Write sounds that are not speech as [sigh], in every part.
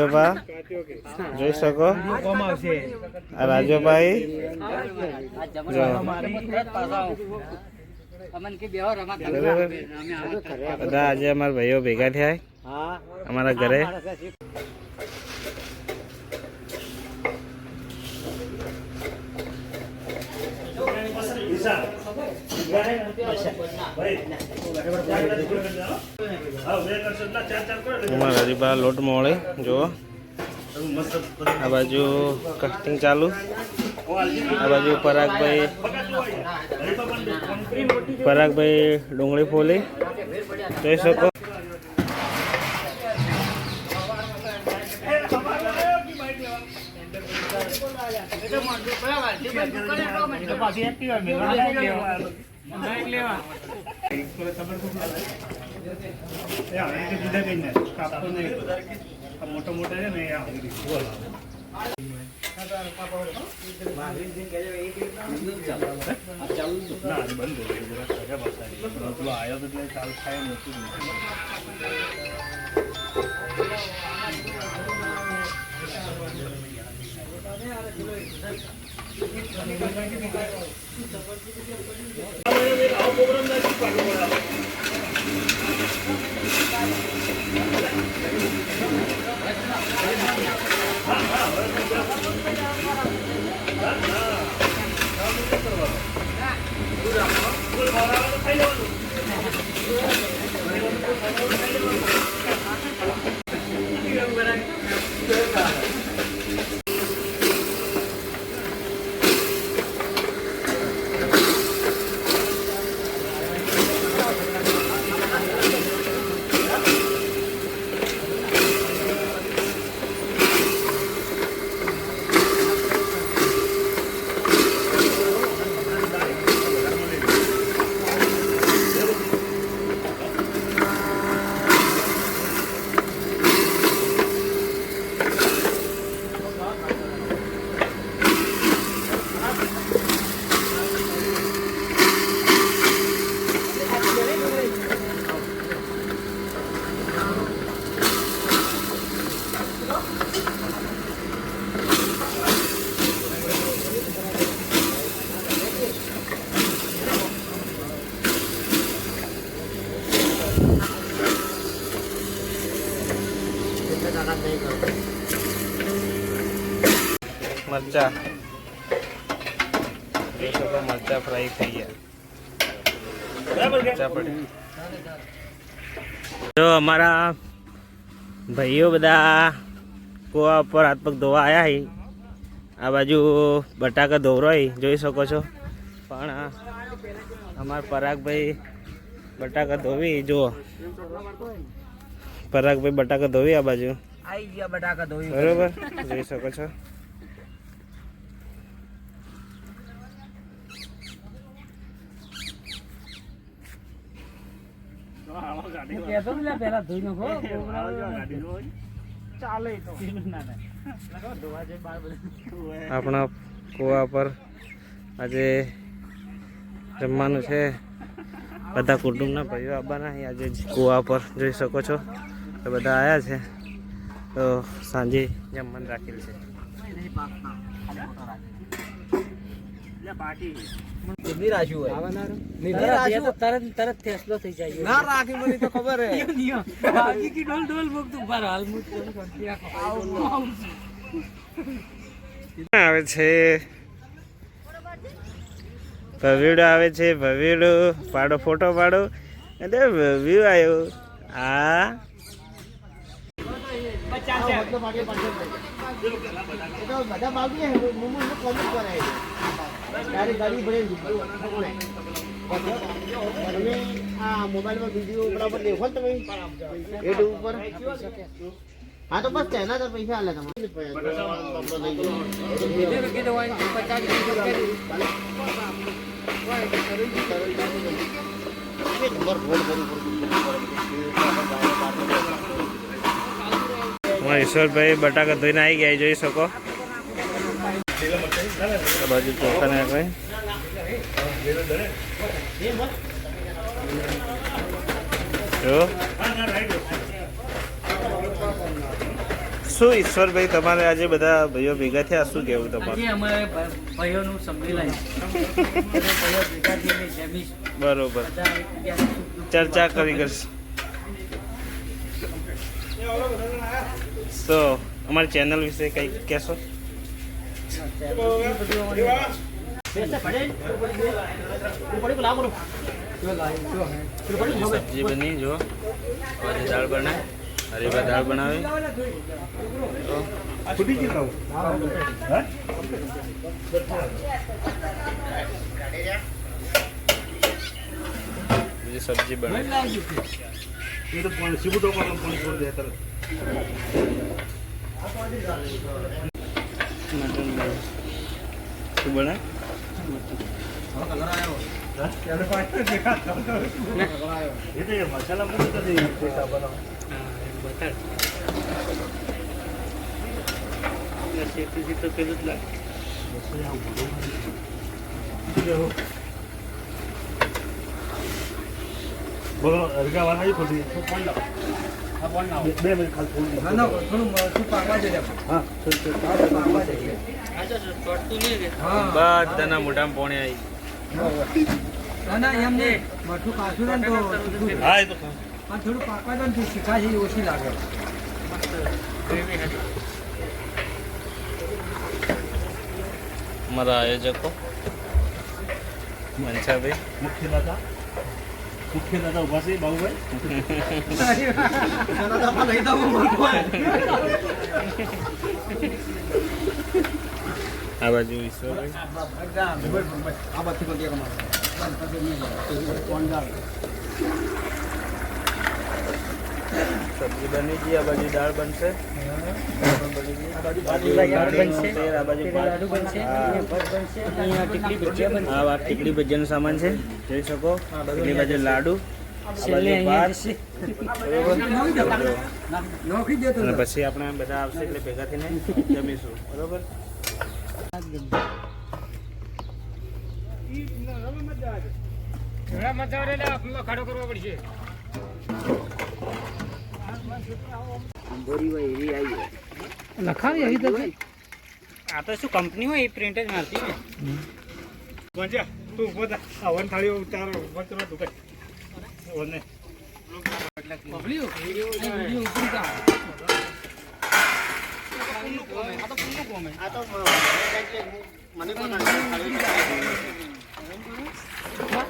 રાજોબા જોઈ શકો? આ રાજોભાઈ. બધા આજે અમારા ભાઈઓ ભેગા થયા. અમારા ઘરે. અમારા હરીબા લોટ મોળે, જુઓ. આ બાજુ કટિંગ ચાલુ. આ બાજુ પરાગભાઈ પરાગભાઈ ડુંગળી ફોલી. જોઈ શકો. મોટો મોટો છે ને બંધ આવ્યો તો ચાલુ થાય મોટું મરચા જોઈ શકો મરચા. ફ્રાય થઈ ગયા. મરચા પડી. જો અમારા ભાઈઓ બધા કુવા પર હાથ પગ ધોવા આવ્યા હી. આ બાજુ બટાકા ધોવરાય જોઈ શકો છો. પણ અમારા પરાગભાઈ બટાકા ધોવી જુઓ. પરાગભાઈ બટાકા ધોવી આ બાજુ. બટાકા ધોવી. બરોબર? જોઈ શકો છો. કહેતો ને પેલા ધોઈ નાખો ચાલે તો. આપણા કુવા પર આજે જમવાનું છે. બધા કુટુંબના ભાઈઓ આવવાના આજે કુવા પર જોઈ શકો છો. તો બધા આવ્યા છે. તો સાંજે જમવાનું રાખેલ છે. કેટલી રાખ્યું હોય. તરત તરત તરત ફેસલો થઈ જાય ના રાખી મને તો ખબર હે. [laughs] બાકી કી ડોલ ડોલ મુક તું. પર હાલ મુક આવે. છે. ભવીડો આવે છે ભવીડો પાડો ફોટો પાડો. અને વ્યૂ આવ્યો આ. બધા બાકી કોમેન્ટ તારી ગાડી ભરે તમે આ મોબાઈલમાં વીડિયો ઉપરા પર દેખો તમે. યુટ્યુબ ઉપર. હા, તો બસ તેના તો પૈસા આલે તમારે. ઈશ્વરભાઈ બટાકા ધોઈને આવી ગયા, જોઈ શકો? બાજુ ચોખા નાખે શું ઈશ્વરભાઈ તમારે આજે બધા ભાઈઓ ભેગા થયા? શું કેવું તમારે? ભાઈઓનું સંમેલન બરોબર. ચર્ચા કરી કરશે. તો અમારી ચેનલ વિશે કંઈક કહેશો? સબ્જી બની જો અને દાળ બનાવી હરીબા દાળ બનાવી બીજી સબ્જી બને એ તો પાણી તરત મટન બનાવી શું બનાવે એ તો એ મસાલા મૂકી તો દે પૈસા બનાવો તો પેલું જ લાગે બોલો અરગા વાળા ખોટી બે- બધાના મોઢામાં પોણે આવી ઓછી લાગે મારા આયોજકો મનસાભાઈ મુખ્ય દાદા મુખ્ય દાદા ઊભા છે બાબુભાઈ. આ બાજુ ઈશ્વરભાઈ સબ્જી બની ગઈ આ બાજુ દાળ બનશે. આ બાજુ દાળ બનશે. આ બાજુ લાડુ બનશે. હા. અહીંયા ટીકડી ભજીયા બનશે. આ વાત ટીકડી ભજીયાનો સામાન છે. જોઈ શકો? બાજુ લાડુ પછી આપણે બધા આવશે એટલે ભેગા થઈને જમીશું. બરોબર? લખાવી આવી તો આ તો શું કંપની હોય એ પ્રિન્ટ જ મારતી ને પંચા તું ઊભો થા. આ વન થાળીઓ ઉતારો ઊભો કરો તું કઈ ઓને આ વિડિયો ઉપરી જા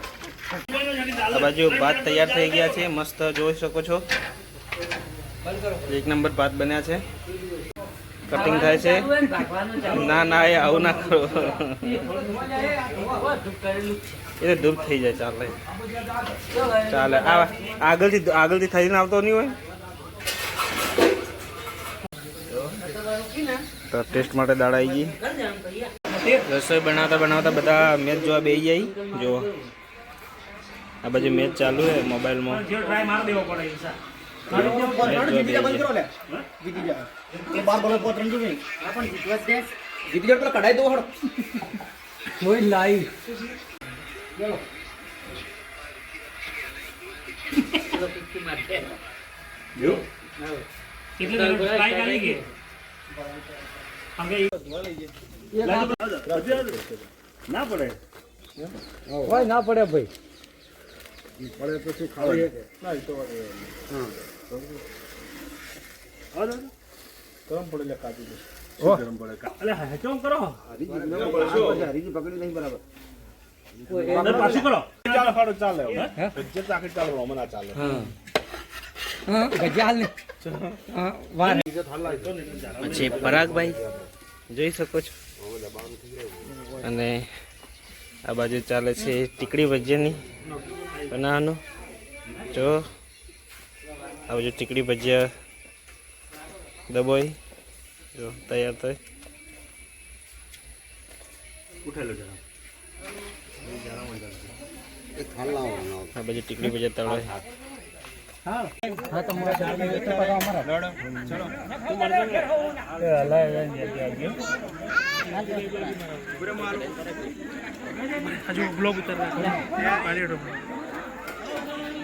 આ બાજુ ભાત તૈયાર થઈ ગયા છે. મસ્ત જોઈ શકો છો. એક નંબર ભાત બન્યા છે. કટિંગ થાય છે. ના ના, એ આવું ના કરો. એ તો ધૂપ થઈ જાય, ચાલે. ચાલે. આગળથી આગળથી થઈને આવતો નહીં હોય? તો ટેસ્ટ માટે દાળ આવી ગઈ. રસોઈ બનાવતા બનાવતા બધા મેચ જોવા બેસી જાય. જો આ બાજુ મેચ ચાલુ છે મોબાઈલમાં. જે ટ્રાય માર દેવો પડે ઈસા મેચ જોવા. બેસી જાય કોઈ ના જો. કેટલી મિનિટ પડે કરી કે અંગે ના પડે અલે હેચોમ કરો પાછું કરો. ચાલે ફાડો ચાલે જે તાકે ચાલે મને ચાલે ગજાલ ને હા વાર પછી પરાગભાઈ જોઈ શકો છો. અને આ બાજુ ચાલે છે ટીકડી ભજીયાની બનાવવાનું. જો આ બાજુ ટીકડી ભજીયા દબોઈ. જો તૈયાર થાય ઉઠેલો આ બાજુ ટીકડી ભજીયા તળાય હા. તો મોરા ચાલ. ને તો પગા અમારા હજુ બ્લોગ ઉતરવા.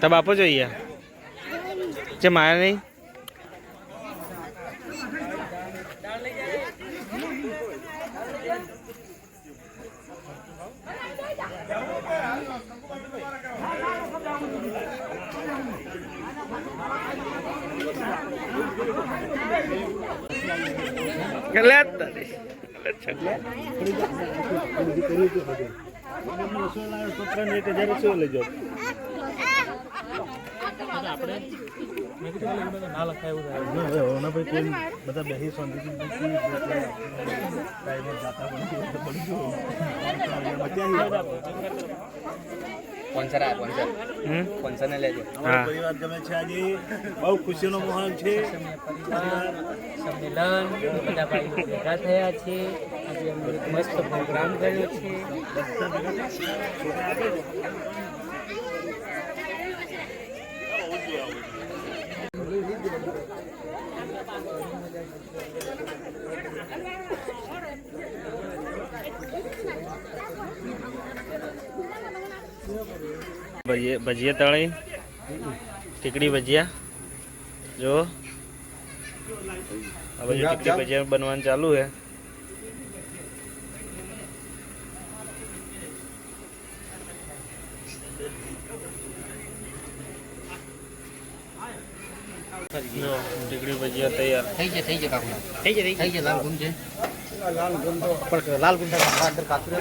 તબ આપો જોઈએ જે મારે નહીં લે તારી. લે શું લઈ જાઓ હોના ભાઈ કોઈ બધા બેસી શાંતિથી બેસી ટાઈમે જાતા બની પડી સ્પોન્સર આ સ્પોન્સર. સ્પોન્સર ને લેજો. પરિવાર ગમે છે આજે બહુ ખુશીનો માહોલ છે. સંમેલન બધા ભાઈ ભેગા થયા છે. આજે મસ્ત પ્રોગ્રામ કર્યો છે. ભજીયા તળી. ટીકડી ભજીયા. જો આ બાજુ ટીકડી ભજીયા બનવાનું ચાલુ છે. જો ભજીયા તૈયાર. થઈ છે થઈ છે કાકુ થઈ છે થઈ છે લાલ ગુંદ છે લાલ ગુંદ પણ લાલ ગુંદ અંદર કાચું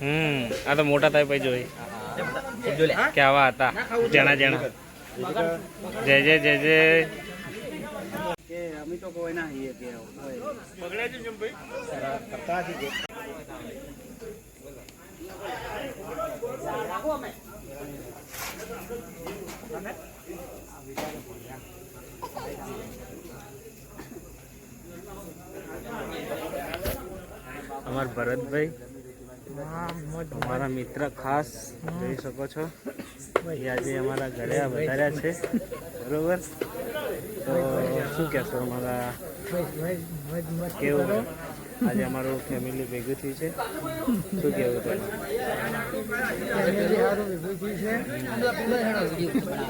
હમ આ તો મોટા થાય પછી જોઈ. કેવા હતા? જણા જણા. જય જય જય જય. અમે તો કોઈ ના હઈએ કે અમાર ભરતભાઈ અમારા મિત્ર ખાસ જોઈ શકો છો. એ આજે અમારા ઘરે વધાર્યા છે. બરોબર? તો શું કહેશો અમારા કેવું? આજે અમારું ફેમિલી ભેગું થયું છે. શું કહેવું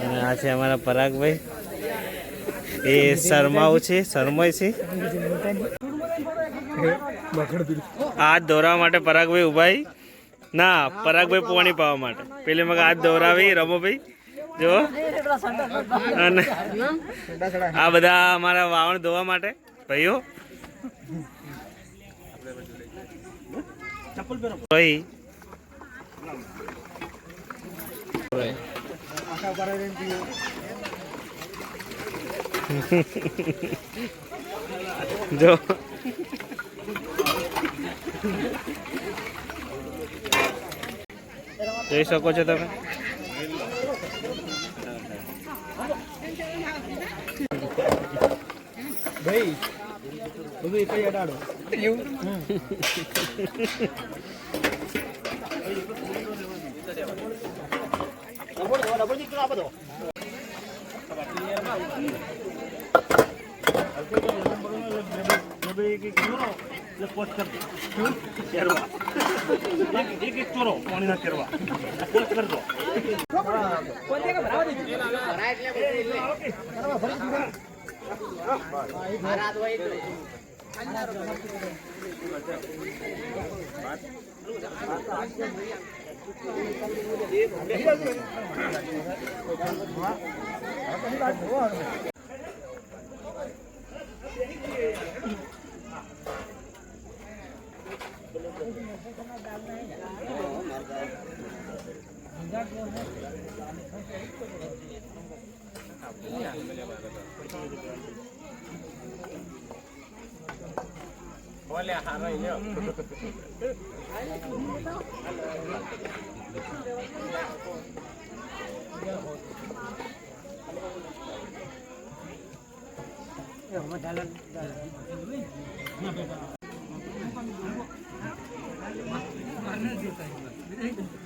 તમે આ છે અમારા પરાગભાઈ. એ શર્માઓ છે, શર્માય છે. હાથ દોરાવા માટે પરાગભાઈ ઉભાઈ ના, પરાગભાઈ પોણી પાવા માટે. પેલી મગ હાથ દોરાવી રમોભાઈ જો. અને આ બધા અમારા વાવણ ધોવા માટે, ભાઈઓ. ભાઈ. જો. જોઈ શકો છો તમે? ભાઈ બધું એક જ અડાડો પાણીના કેરવા ભરાવા ધંધા કોણ છે Olha a rara aí, ó. Ya, mau jalan, jalan. Mana dia?